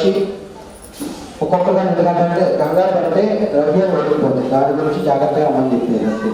వచ్చి ఒక్కొక్కగా ఎందుకంటే కంగారు పడితే ద్రవ్యం ఓడిపోతుంది దాని గురించి జాగ్రత్తగా అమలు చెప్పేది.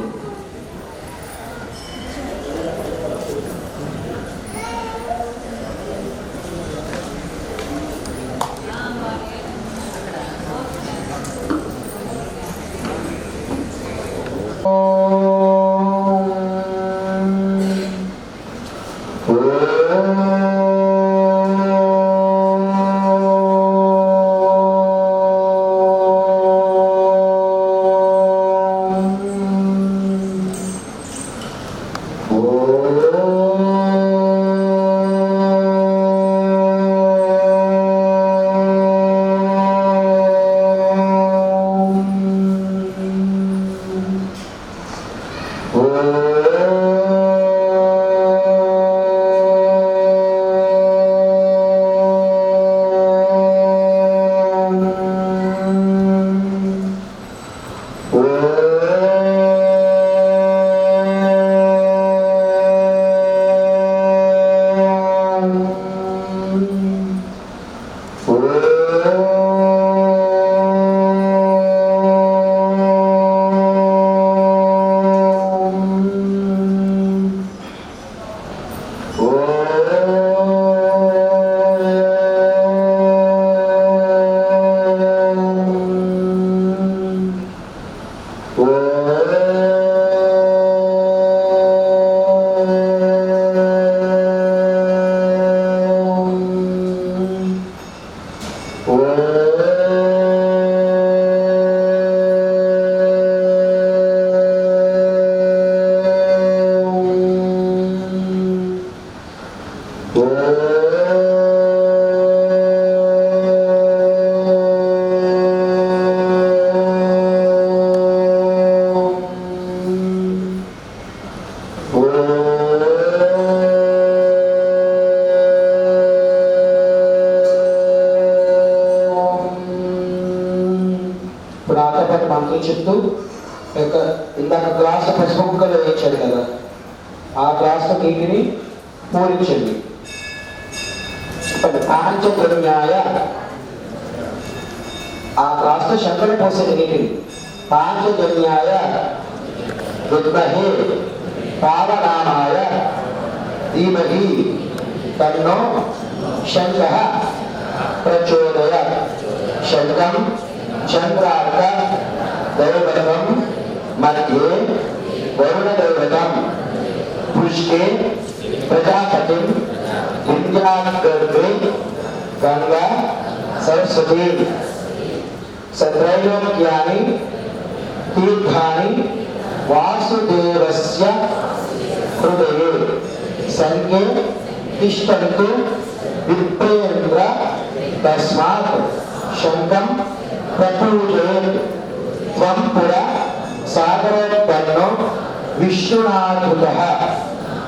ఆ గ్లాసులో శంకర పోసే నీటిని పాంచద్రవ్యాయ విద్మహే పావనామాయ ధీమహి తన్నో శంఖ ప్రచోదయ శంఖం చంద్రార్క దైవతం మధ్యే వరుణదైవతం పుష్కే ప్రజాపతి విద్యాగర్భే గంగా సరస్వతి సత్రైలోక్యాని తీర్థాని వాసుదేవస్య హృదయే. సంఖ్య తిష్టంతు విప్రేంద్ర తస్మాత్ శంఖం ప్రపూజయేత్ త్వం పుర సాగరోత్పన్నో విష్ణునాథుత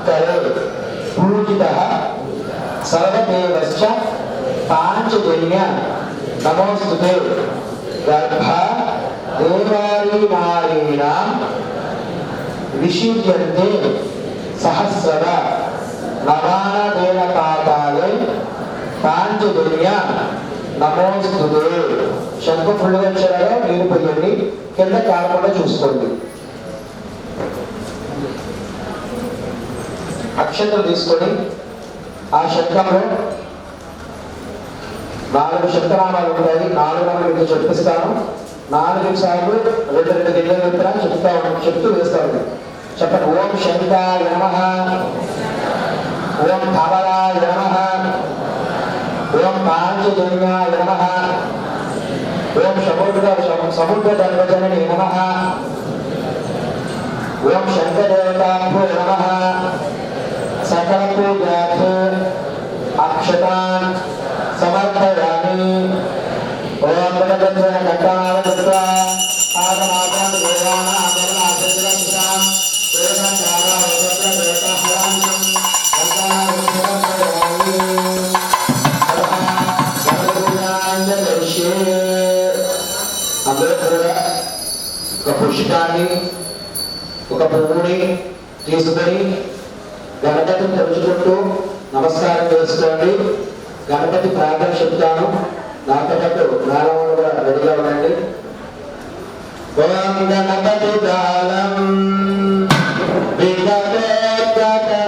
కరే పూజిత సర్వదేవశ్చ పాంచజన్య. నమోస్తుతే. గర్భ దేవారీ నారీణాం విశీర్యంతే సహస్రద నవానదేన పాతాలే పాంచజన్య శంకు ఫుల్గా నీరు కింద కాకుండా చూసుకోండి. అక్షంతలు తీసుకొని ఆ శంఖంలో నాలుగు శంఖనామాలు ఉంటాయి. నాలుగు నాలుగు మీకు చెప్పిస్తాను. నాలుగు సార్లు రెండు రెండు గిన్నెలు విత్తనా చెప్తా ఉన్నాను చెప్తూ వేస్తాను. చెప్పండి. ఓం శంక నమ. ఓం ధవలాయ నమ. ఓం పాంచజన్యాయ నమ. ఓం సముద్ర సముద్ర ధర్మజనని నమ. ఓం శంకరదేవతాభ్యో నమ. సకల పూజార్థే అక్షతాన్ సమర్పయామి ఓం గణగంధన ఘట్టావృత్వ ఆగమాగం దేవాన ఆగమన అభిజలం వేదం చారా వదత్ర వేదహరాంతం అందరూ కూడా ఒక పుష్పాన్ని ఒక పువ్వుని తీసుకొని గణపతిని తలుచుకుంటూ నమస్కారం చేసుకోండి గణపతి ప్రార్థన చెప్తాను. నాతో పాటు మేడం కూడా రెడీగా ఉండండి. గణపతి తాళం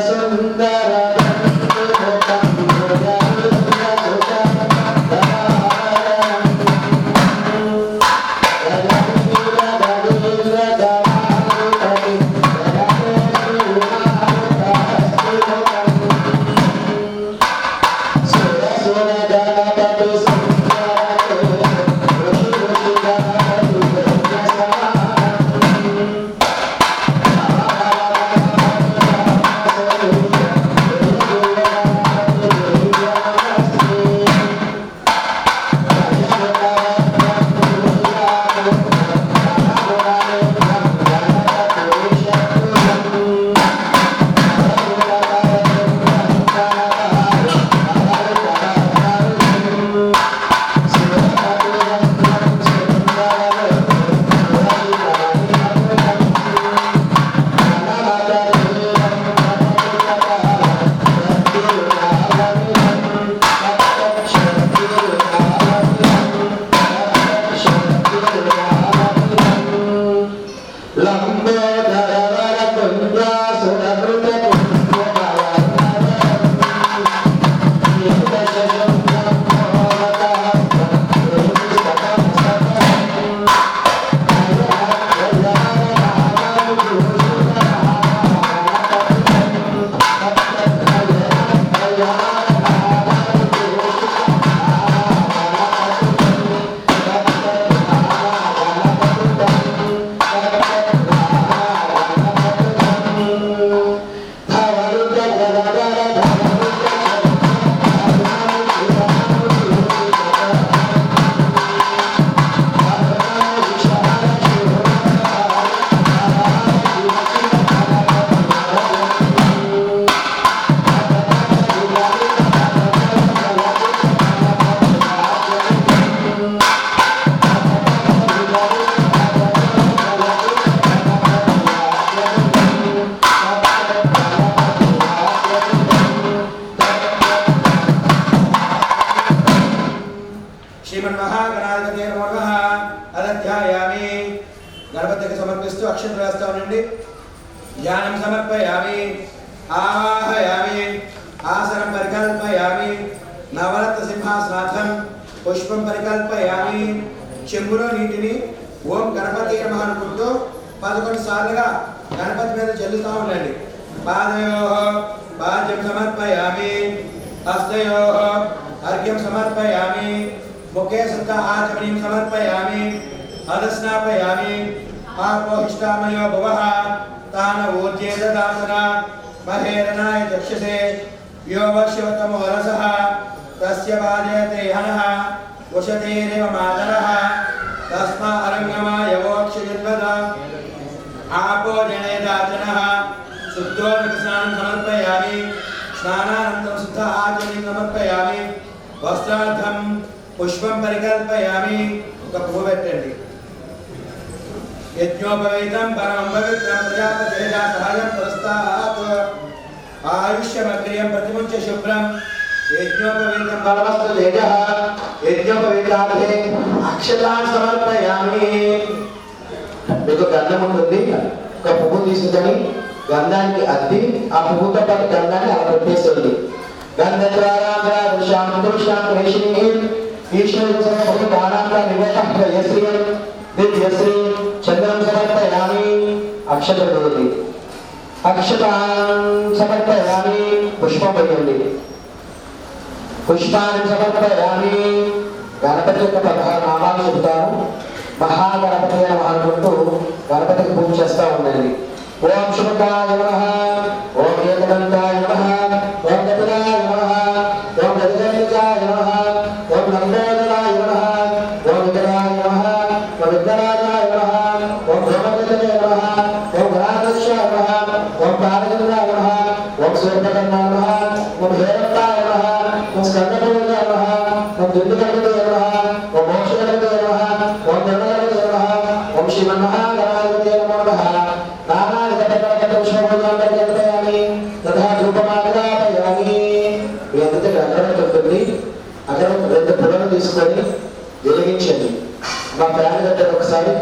సుందర గణపతి నమః అనుకుంటూ పదకొండు సార్లుగా గణపతి మీద చల్లుతూ ఉండండి. పాదయో పాద్యం సమర్పయామి హస్తయో అర్ఘ్యం సమర్పయామి ముఖే సుత ఆచమనీం సమర్పయామి అదస్నాపయామి ఆపోహిష్టామయో భువ తాన ఊర్జే దదాసన మహేరణాయ చక్షసే యో వర్షవతమో రసః తస్య వాజయతే హనః ఉషతేరేవ మాతరః తస్మా అరంగమాయవోక్షిర్వద आपो जनेदाचनः शुद्धोदकस्नानं समर्पयामि स्नानानन्तरं शुद्ध आचरणं సమర్పయామి. వస్త్రార్థం పుష్పం పరికల్పయామి. ఒక పువ్వు పెట్టండి. యజ్ఞోపవేతం పరమం పవిత్రం ప్రజాపతేజా సహజం ప్రస్థాత్ ఆయుష్యమగ్రియం ప్రతిముంచ శుభ్రం. యజ్ఞోపవేతం పరమస్తు తేజ. యజ్ఞోపవేతార్థే అక్షతాన్ని సమర్పయామి మీకు గంధం ఉంటుంది ఒక పువ్వు తీసుకొని గంధానికి అద్ది ఆ పువ్వుతో పాటు గంధాన్ని అలా పెట్టేస్తుంది గంధ ద్వారా దుషాంతుషాంతేషిణి ఈశ్వర దానాంత నివేత యశ్రీ దివ్యశ్రీ చంద్రం సమర్పయామి. అక్షతలు ఉంది సమర్పయామి పుష్పం వేయండి పుష్పాన్ని సమర్పయామి గణపతి యొక్క పదహారు నామాలు చెబుతాను మహాగణపతి అని అనుకుంటూ గణపతికి పూజ చేస్తా ఉండండి ఓం శుభకాయ నమః ఓం ఏకదంతాయ నమః ఓం గజరాయ నమః ఓం గజగణికాయ నమః ఓం నందోదరాయ నమః ఓం విగ్రహాయ నమః ఓం విఘ్నరాజాయ నమః ఓం బ్రహ్మగజాయ నమః ఓం ఓం ఓం ఓం నమః ఓం స్కందపూర్ణాయ నమః ఓం దుర్గగణపతయ నమః ఓం మోక్షగణపతయ నమః ఓం ధర్మగణపతయ నమః ఓం శ్రీమన్మహాగణాధిపతయ నమో నమః నానావిధపరకటోషోభోజాంతర్గతయామి తథా ధూపమాగతాపయామి మీ అందరికీ అగ్రవతి ఉంటుంది అగ్రవతి రెండు పుల్లలు తీసుకొని వెలిగించండి మా ఫ్యామిలీ దగ్గర ఒకసారి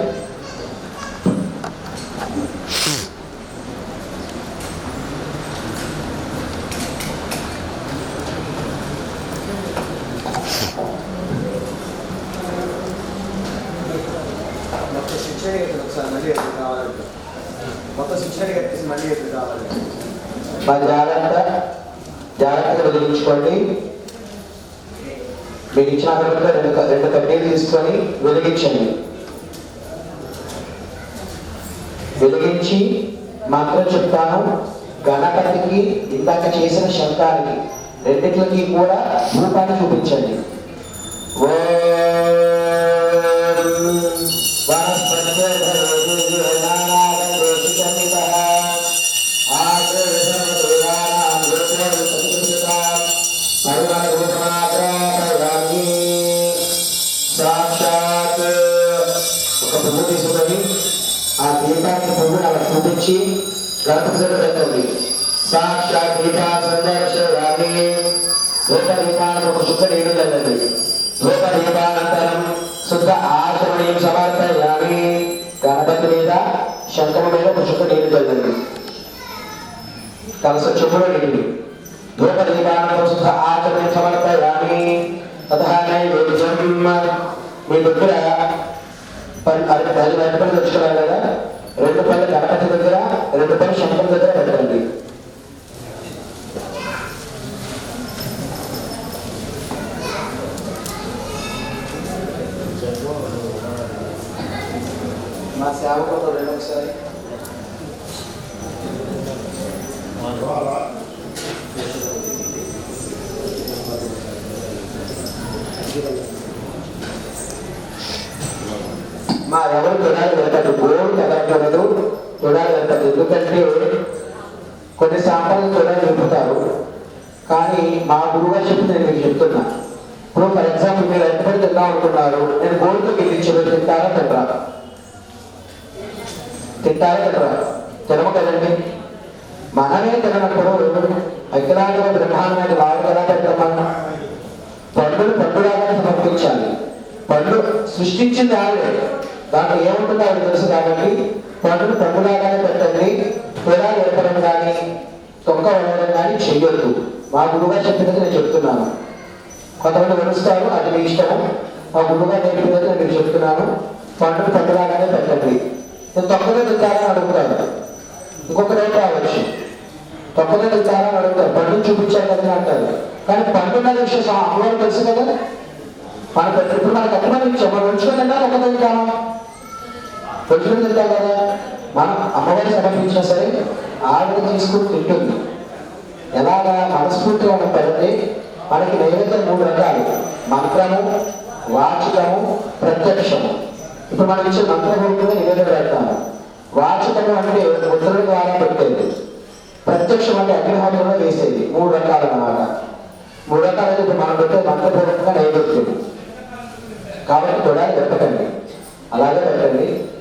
మొత్తం శిక్షణ కట్టేసి ఒకసారి మళ్ళీ ఎప్పుడు కావాలంటే మొత్తం శిక్షణ కట్టేసి మళ్ళీ ఎప్పుడు కావాలి మా జాగ్రత్త జాగ్రత్తగా వెలిగించుకోండి మీరు ఇచ్చిన రెండు రెండు కడ్డీలు తీసుకొని వెలిగించండి. వెలిగించి మంత్రం చెప్తాను గణపతికి ఇందాక చేసిన శబ్దానికి రెండిట్లకి కూడా రూపాన్ని చూపించండి. ఓం వచ్చి చూపించి గణపతి పెట్టండి సాక్షాత్ గీతా సందర్శయామి రూప దీపానికి ఒక శుద్ధ నీరు చల్లండి రూప దీపానంతరం శుద్ధ ఆచమనీయం సమర్పయామి గణపతి మీద శంఖము మీద ఒక శుద్ధ నీరు చల్లండి కలస నీరు దీపానంతరం శుద్ధ మీ దగ్గర కదా రెండు పనులు గణపతి దగ్గర రెండు పనులు శంకరం దగ్గర పెట్టండి మా సేవకులతో రెండు ఒకసారి మా ఎవరు తొడాలి వెళ్తాడు గోడు చూడాలంటారు ఎందుకంటే కొన్ని సాంప్రదాయాలు తొడాలి నింపుతారు కానీ మా గురువుగా చెప్పి నేను మీకు చెప్తున్నా. ఇప్పుడు ఫర్ ఎగ్జాంపుల్ మీరు ఎంతమంది తిందాం అనుకున్నారు నేను గోడుతో గెలిచి తింటారా తింటారా తింటారా తింటారా తినము కదండి. మనమే తినప్పుడు అఖిలాండ బ్రహ్మాండ వాడు ఎలా పెట్టమన్నా పండును పండుగ సమర్పించాలి. పండు సృష్టించింది ఆడే. దాంట్లో ఏముంటుందో ఆవిడ తెలుసు కాబట్టి పండును పండులాగానే పెట్టండి పొలాలు ఏర్పడం కానీ తొక్క ఉండడం కానీ చెయ్యొద్దు. మా గురువుగా చెప్పినది నేను చెప్తున్నాను. కొంతమంది వరుస్తారు అది మీ ఇష్టము. మా గురువుగా నేర్పినది నేను మీకు చెప్తున్నాను. పంటను పండులాగానే పెట్టండి. నేను తొక్కగా తింటానని అడుగుతాను. ఇంకొకరు ఏం రావచ్చు తొక్కగా తింటానని అడుగుతారు పండుగ చూపించారు కదా అంటారు. కానీ పండుగ విషయం అమ్మవారు తెలుసు కదా. మన ఇప్పుడు మనకు ఎంతమంది మనం ఉంచుకొని తింటాం ఒక పొద్దున తింటాం కదా. మనం అమ్మవారి సమర్పించినా సరే ఆవిడ తీసుకుని తింటుంది. ఎలాగా మనస్ఫూర్తిగా మనం ఉంటారంటే మనకి నైవేద్యం మూడు రకాలు. మంత్రము వాచకము ప్రత్యక్షము. ఇప్పుడు మనం ఇచ్చే మంత్రభూమిగా నివేదన పెడతాము. వాచకము అంటే ముద్రల ద్వారా పెట్టేది. ప్రత్యక్షం అంటే అగ్నిహోత్రంలో వేసేది. మూడు రకాలు అన్నమాట. మూడు రకాలు ఇప్పుడు మనం పెట్టే మంత్రపూర్వకంగా నైవేద్యం. కాబట్టి కూడా పెట్టకండి అలాగే పెట్టండి.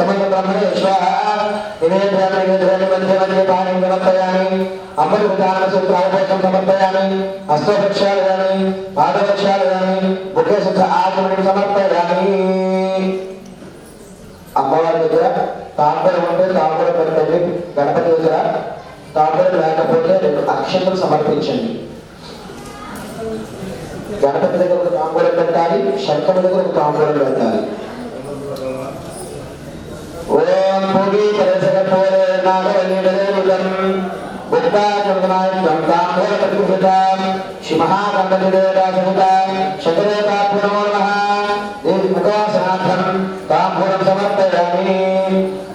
సమయ బ్రహ్మణేశ్వ సమర్పయామి విధాన సమర్పయామి హస్తపక్షాలు కానీ పాదవృక్షాలు కానీ ముఖ్య శుద్ధ ఆచమని సమర్పయామి అమ్మవారి దగ్గర తాంబరం ఉంటే పెట్టండి గణపతి దగ్గర తాంబరం లేకపోతే రెండు అక్షతలు సమర్పించండి. గణపతి దగ్గర ఒక తాంబూలం పెట్టాలి శంకర దగ్గర ఒక తాంబూలం పెట్టాలి. ఓం భూమి పరిసరపోలే నాగవల్లిడదేవులం బుద్ధాజనాయం తాంబూల ప్రతిభృతాం శ్రీ మహాగణపతిదేవతాసహితాం శతదేవతా దేవి ముఖాసనార్థం తాంబూలం సమర్పయామి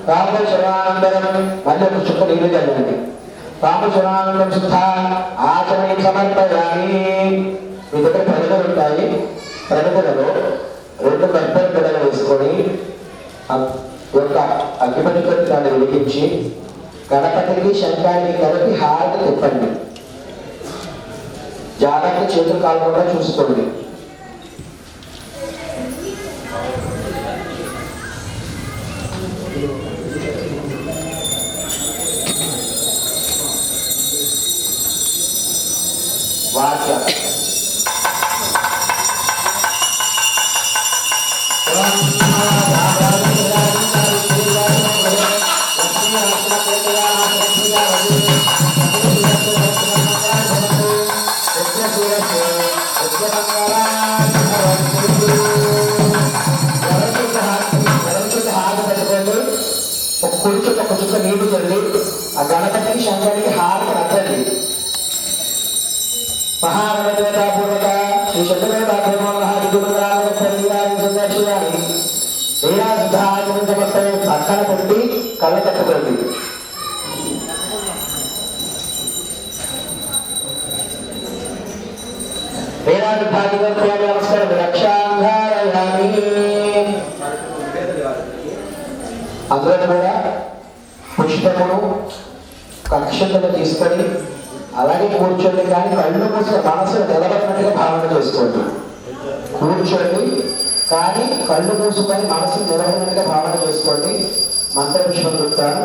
తాంబూల శరణానంతరం చుక్క నీళ్ళు శుద్ధ సమర్పయామి మీ దగ్గర ప్రజలు ఉంటాయి రెండు కొబ్బరి పిల్లలు వేసుకొని యొక్క అగ్గిపెట్టుకొని దాన్ని వెలిగించి గణపతికి శంకానికి కలిపి హారతి తిప్పండి జాగ్రత్త చేతులు కాకుండా చూసుకోండి వాక్య ఒక కొంచెం ఒక చుక్క నీళ్లు చల్లి ఆ గణపతికి శంకరికి హారతి రద్దండి మహాగణదేవతాపూర్వక శ్రీ శంకరదేవతాభ్యమో మహాదిగుణాన్ని శ్రీరాజుధాయ పక్కన పెట్టి కళ్ళ కట్టుకోండి వేదాంతాధిపత్యాన్ని నమస్కారం రక్షాంగారయామి అందులో కూడా పుష్పమును కక్షతలు తీసుకొని అలాగే కూర్చోండి కానీ కళ్ళు మూసిన మనసును నిలబడినట్టుగా భావన చేసుకోండి. కూర్చోండి కానీ కళ్ళు మూసుకొని మనసును నిలబడినట్టుగా భావన చేసుకోండి. మంత్ర పుష్పం చెప్తాను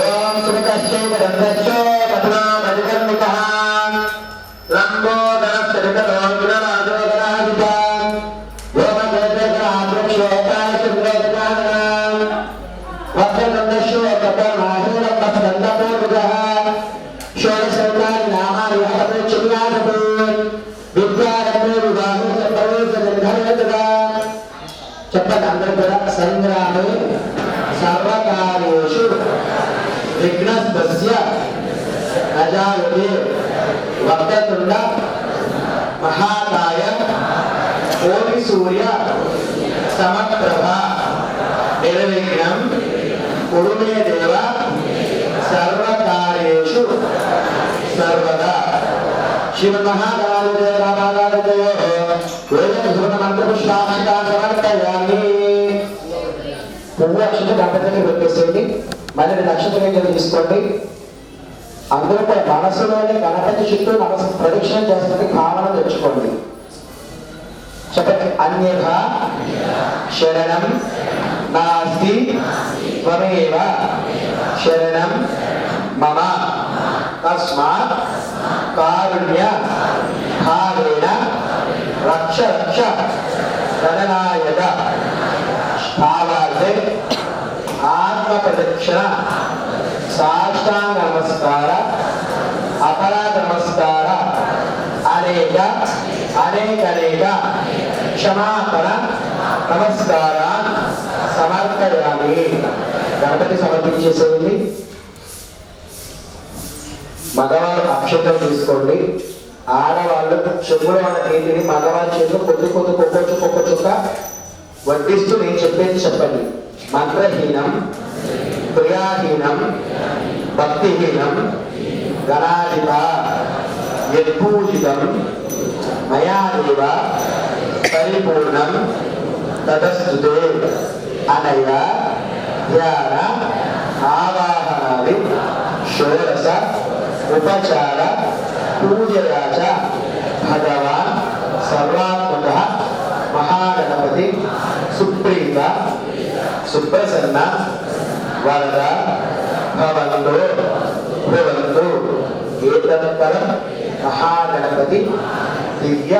ఓం సురకశ్చో దంతశ్చో కురు దేవ సర్వకార్యేషు సర్వదా శ్రీమన్మహాగణాధిదేవరామాగాధిదేవో వేదసుమన మంత్రపుష్పాక్షితా సమర్పయామి పువ్వు అక్షత గణపతిని పెట్టేసేయండి. మళ్ళీ నక్షత్రం తీసుకోండి. అందరూ కూడా మనసులోని గణపతి చుట్టూ మనసు ప్రదక్షిణ చేస్తున్న భావన తెచ్చుకోండి. చెప్పండి. అన్యథ. శరణం. నాస్తి. త్వమేవ శరణం మమ. తస్మాత్ కారుణ్య భావేన రక్ష రక్ష గణనాయక. భావార్థే ఆత్మ ప్రదక్షిణ సాష్టాంగ నమస్కార అపరాధ నమస్కార అనేక అనేక అనేక క్షమాపణ నమస్కార సమర్పయామి గణపతి సమర్పించేసేది మగవాళ్ళు అక్షతం తీసుకోండి. ఆడవాళ్ళు చెవుల వాళ్ళ నీటిని మగవాళ్ళ చేతిలో కొద్ది కొద్ది కుక్క చుక్క వడ్డిస్తూ నేను చెప్పేది చెప్పండి. మంత్రహీనం క్రియాహీనం భక్తిహీనం గణాధిప యత్పూజితం మయాదేవ పరిపూర్ణం తదస్తుతే అనయ ధ్యాన ఆవాహనాది షోడశ ఉపచార పూజయాచ భగవాన్ సర్వాత్మక మహాగణపతి సుప్రీత సుప్రసన్న వరద భవంతు భవంతు ఏతత్పరం మహాగణపతి దివ్య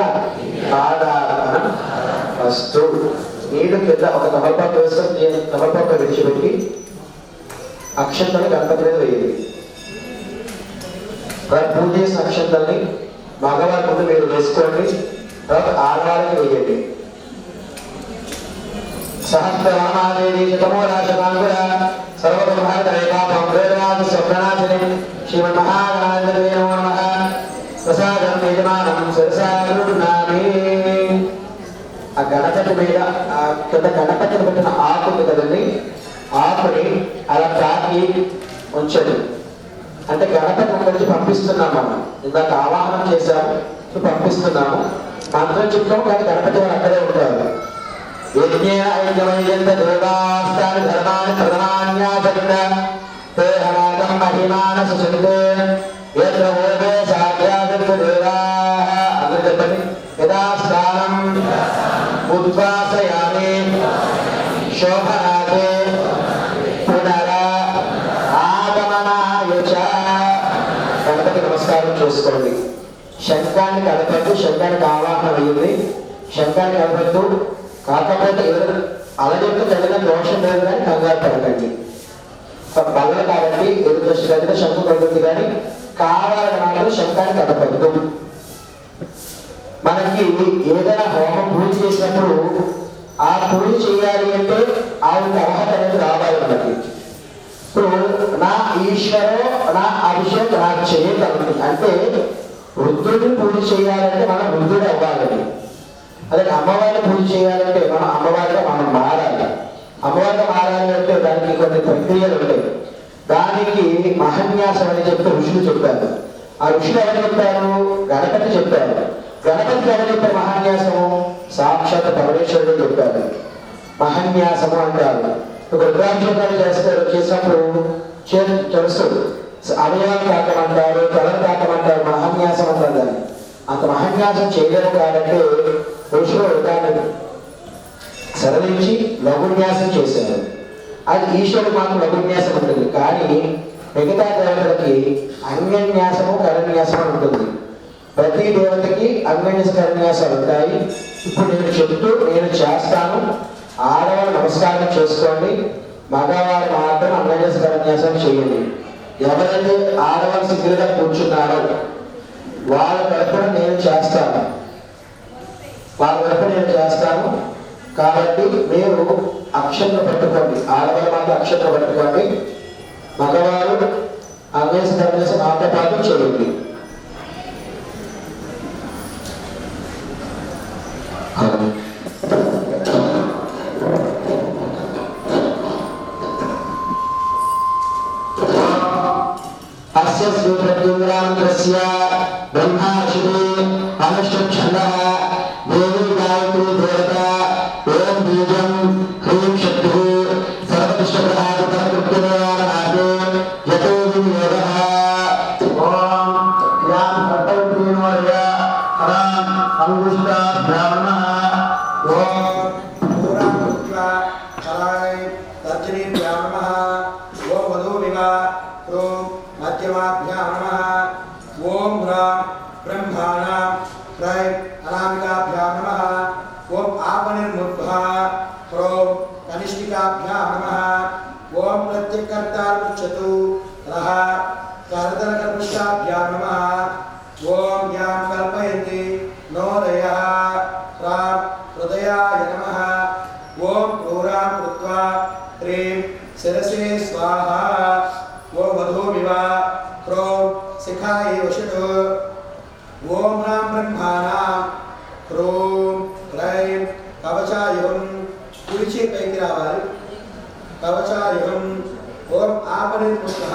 పాదార్పణం అస్తు ఏడు కింద ఒక తమలపాకు వేసుకొని తమలపాకు విడిచిపెట్టి అక్షంతలు గణపతి మీద వేయండి తర్వాత పూజ చేసిన అక్షంతల్ని మగవారి ముందు మీరు వేసుకోండి తర్వాత ఆడవారికి వేయండి. సహస్రరామాదేవి శతమోరాశనాంగుర సర్వబ్రహ్మరేఖాపం వేదనాథ స్వప్నాథిని నమో. ప్రసాదం యజమానం ఆ గణపతి మీద కింద గణపతి పెట్టిన ఆకు కదండి? ఆకుని అలా తాకి ఉంచండి. అంటే గణపతి అక్కడికి పంపిస్తున్నాం మనం ఇందాక ఆవాహనం చేశాము పంపిస్తున్నాము. మంత్రం చెప్తాము కానీ గణపతి వారు అక్కడే ఉంటారు. దేవాస్తాని ధర్మాన్ని ప్రధాన్యాచరణ చెప్పండి. శోభాదే గణపతి నమస్కారం చేసుకోండి. శంఖాన్ని కలపద్దు శంఖానికి ఆవాహన వేయండి. శంఖాన్ని కలపద్దు కాకపోతే ఎవరు అలజడితో జరిగిన దోషం లేదు కానీ కంగారు పడకండి. బల్ల కాబట్టి ఎదురు దృష్టి కలిగిన శంఖ పడుతుంది కానీ కావాలని మాత్రం శంఖాన్ని కదపద్దు మనకి ఏదైనా హోమం పూజ చేసినప్పుడు ఆ పూజ చేయాలి అంటే ఆయనకి అర్హత అనేది రావాలి మనకి. ఇప్పుడు నా ఈశ్వరో నా అభిషేక్ నా చేయగలుగుతుంది అంటే వృద్ధుడిని పూజ చేయాలంటే మనం వృద్ధుడు అవ్వాలి అదే అమ్మవారిని పూజ చేయాలంటే మనం అమ్మవారిగా మనం మారాలి. అమ్మవారిగా మారాలి అంటే దానికి కొన్ని ప్రక్రియలు ఉంటాయి. దానికి మహన్యాసం అని చెప్పి ఋషులు చెప్పారు. ఆ ఋషులు ఎవరు చెప్పారు? గణపతి చెప్పారు. గణపతి ఎవరు మహాన్యాసము సాక్షాత్ పరమేశ్వరుడు చెప్పారు మహాన్యాసము అంటారు. ఒక రుద్రాభిషేకాలు చేస్తారు చేసినప్పుడు చేతి తెలుసు అవయవాలు తాకమంటారు తలను తాకమంటారు మహాన్యాసం అంటారు దాన్ని. అంత మహాన్యాసం చేయలేము కాబట్టి పురుషులు ఉదాహరణ సరళించి లఘున్యాసం చేశారు. అది ఈశ్వరుడు మాకు లఘున్యాసం ఉంటుంది. కానీ మిగతా దేవతలకి అన్యన్యాసము కరన్యాసం ఉంటుంది. ప్రతి దేవతకి అంగన్యాస కరన్యాసాలు ఉంటాయి. ఇప్పుడు నేను చెప్తూ నేను చేస్తాను. ఆడవాళ్ళు నమస్కారం చేసుకోండి. మగవారు మాత్రం అంగన్యాస చేయండి. ఎవరైతే ఆడవాళ్ళు సిగ్గులుగా కూర్చున్నారో వాళ్ళ తరపున నేను చేస్తాను. వాళ్ళ తరపున నేను చేస్తాను. కాబట్టి మీరు అక్షతను పట్టుకోండి. ఆడవారు మాత్రం అక్షతను పట్టుకోండి. మగవారు అన్వేష ధర్మేశ నాతో పాటు చేయండి. క్రోం మధ్యమాభ్యాం నమః ఓం హ్రాం బ్రహ్మాణాం హ్రై అనామికాభ్యాం నమః ఓం ఆపనిర్ముద్భ క్రోం కనిష్ఠికాభ్యాం నమః ఓం ప్రత్యకర్తార్పృచ్చతు రః కరదలకర్పుష్టాభ్యాం నమః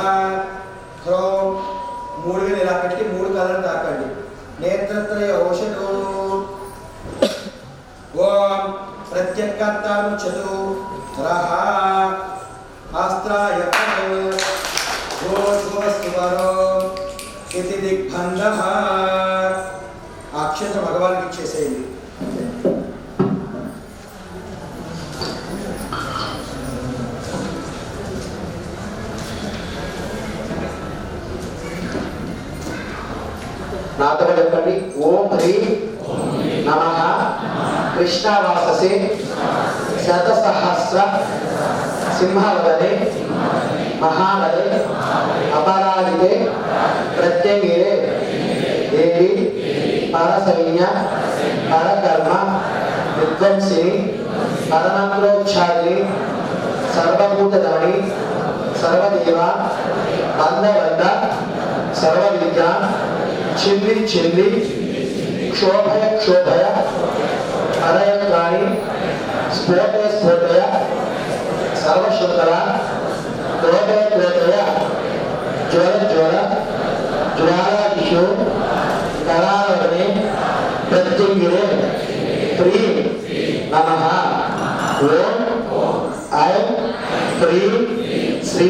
ఆపనిర్ముఖ మూడుగా ఇలా పెట్టి మూడు కళ్ళను తాకండి. నేత్రత్రయ ఓషధు ఓం ప్రత్యకర్తాముచ్చతు రహ ఆస్త్రాయ గోస్వరో ఇది దిగ్బంధ నాతో చెప్పండి ఓం హ్రీ నమ. కృష్ణవాససే. శతసహస్ర సింహవదనే మహానదే అపరాజితే. ప్రత్యంగిరే. దేవి. పరసైన్య. పరకర్మ. విధ్వంసిని పరమంత్రోచ్చారిణి సర్వభూతదాని. సర్వదేవ. బంధవంద సర్వవిద్య. छिल्ली छिल्ली क्षोभय क्षोभय अनयत्राणि स्फोटय स्फोटय सर्वशंकर क्रोधय क्रोधय ज्वर ज्वर ज्वालादिशो करारणे प्रत्युगिरे प्री नमः। ओम, ऐं प्री श्री,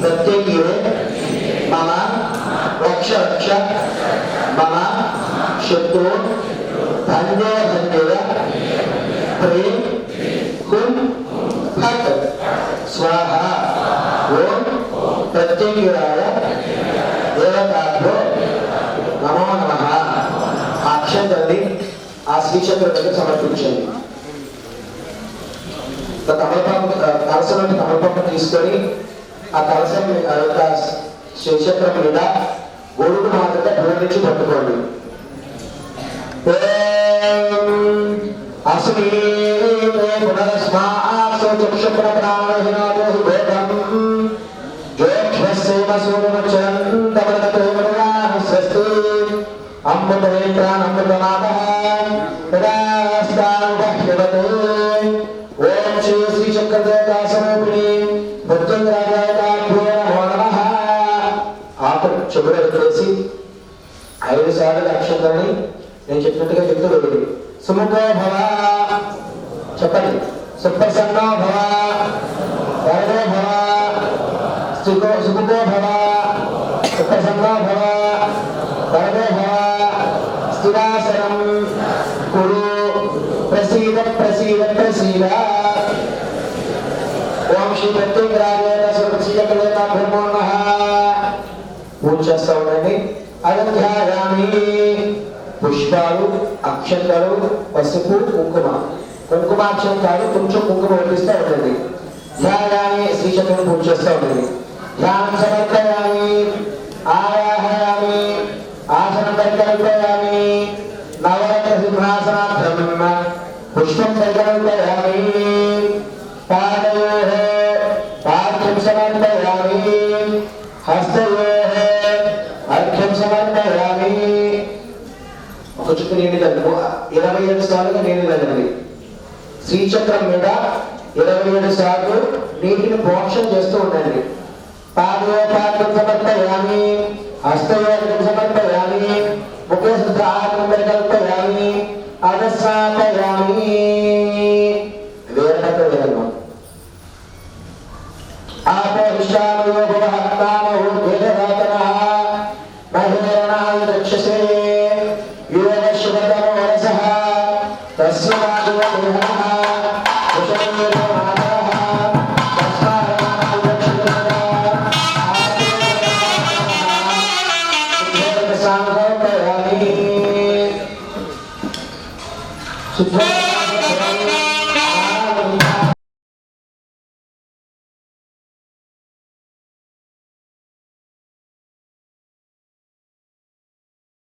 प्रत्युगिरे, मम రక్ష మమ శత్రు ధన్యో ధన్యవ ప్రేం హుం ఫట్ స్వాహ ఓం ప్రత్యేకిరాయ దేవతాభ్యో నమో నమ ఆ అక్షంతల్ని ఆ శ్రీచక్ర దగ్గర సమర్పించండి ఒక తమలపాకు కలసం నుండి తమలపాకు తీసుకొని ఆ కలసం మీ- ఆ యొక్క శ్రీచక్రం మీద గొడుగు మాత్రమే దూరం పట్టుకోండి. అస్మి పునరస్మాసో చక్షుప్ర సార్లు అక్షంతని నేను చెప్పినట్టుగా చెప్తూ సుముఖో భవ. చెప్పండి. సుప్రసన్నో భవ. వరదో భవ. సుఖో సుముఖో భవ. సుప్రసన్నో భవ. వరదో భవ. స్థిరాసనం కురు. ప్రసీద ప్రసీద ప్రసీద. ఓం శ్రీ ప్రత్యేకరాజేన సురక్షితకలేన బ్రహ్మో నమః. పూజ చేస్తా ఉండండి. అధ్యాయామి పుష్పాలు అక్షతలు పసుపు కుంకుమ. కుంకుమాక్షంతాలు కొంచెం కుంకుమ వడ్డిస్తూ ఉంటుంది ధ్యాయామి శ్రీచక్రం పూజ చేస్తూ ఉంటుంది ధ్యానం సమర్పయామి. ఆయాహయామి ఆసనం పరికల్పయామి. నవరత్న సింహాసనార్థం. పుష్పం పరికల్పయామి. ఒక చుట్టూ తగ్గు ఇరవై ఏడు సార్లుగా నేను తగ్గింది శ్రీచక్రం మీద ఇరవై ఏడు సార్లు నీటిని మోక్షం చేస్తూ ఉండండి. పాదయోపార్థం యామి హస్తయోగం సమర్పయామి ముఖే శుద్ధాత్మ